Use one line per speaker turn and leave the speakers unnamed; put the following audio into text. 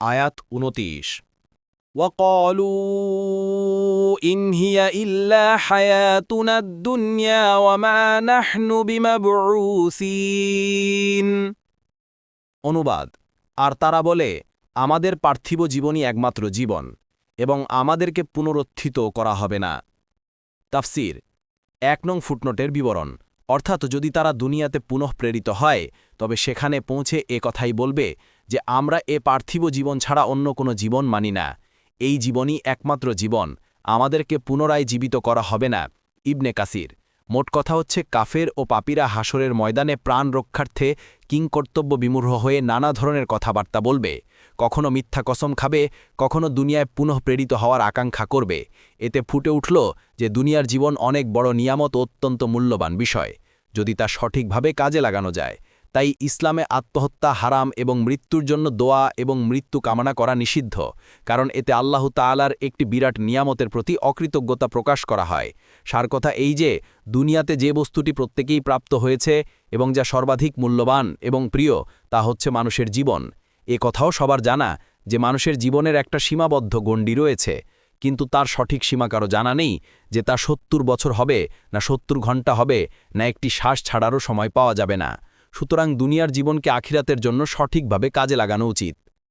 আয়াত উনতিশ
وقالوا إن هي إلا حياتنا الدنيا وما نحن بمبعوثين
অনুবাদ আর তারা বলে আমাদের পার্থিব জীবনই একমাত্র জীবন এবং আমাদেরকে পুনরুত্থিত করা হবে না তাফসির এক নং ফুটনোটের বিবরণ অর্থাৎ যদি তারা দুনিয়াতে পুনঃপ্রেরিত হয় তবে সেখানে পৌঁছে এ কথাই বলবে যে আমরা এ পার্থিব জীবন ছাড়া অন্য কোনো জীবন মানি না। এই জীবনই একমাত্র জীবন। আমাদেরকে পুনরায় জীবিত করা হবে না, ইবনে কাসির। মোট কথা হচ্ছে, কাফের ও পাপীরা হাসরের ময়দানে প্রাণ রক্ষার্থে কিংকর্তব্য বিমূঢ় হয়ে নানা ধরনের কথাবার্তা বলবে। কখনো মিথ্যা কসম খাবে, কখনো দুনিয়ায় পুনঃপ্রেরিত হওয়ার আকাঙ্ক্ষা করবে। এতে ফুটে উঠল যে দুনিয়ার জীবন অনেক বড় নিয়ামত অত্যন্ত মূল্যবান বিষয়। যদি তা সঠিকভাবে কাজে লাগানো যায় তাই ইসলামে আত্মহত্যা হারাম এবং মৃত্যুর জন্য দোয়া এবং মৃত্যু কামনা করা নিষিদ্ধ, কারণ এতে আল্লাহ তাআলার একটি বিরাট নিয়ামতের প্রতি অকৃতজ্ঞতা প্রকাশ করা হয়। সার কথা এই যে, দুনিয়াতে যে বস্তুটি প্রত্যেকেই প্রাপ্ত হয়েছে এবং যা সর্বাধিক মূল্যবান এবং প্রিয়, তা হচ্ছে মানুষের জীবন। এ কথাও সবার জানা যে মানুষের জীবনের একটা সীমাবদ্ধ গণ্ডি রয়েছে, কিন্তু তার সঠিক সীমা কারও জানা নেই যে তা সত্তর বছর হবে, না সত্তর ঘণ্টা হবে, না একটি শ্বাস ছাড়ারও সময় পাওয়া যাবে না। সুতরাং দুনিয়ার জীবনকে আখিরাতের জন্য সঠিকভাবে কাজে লাগানো উচিত।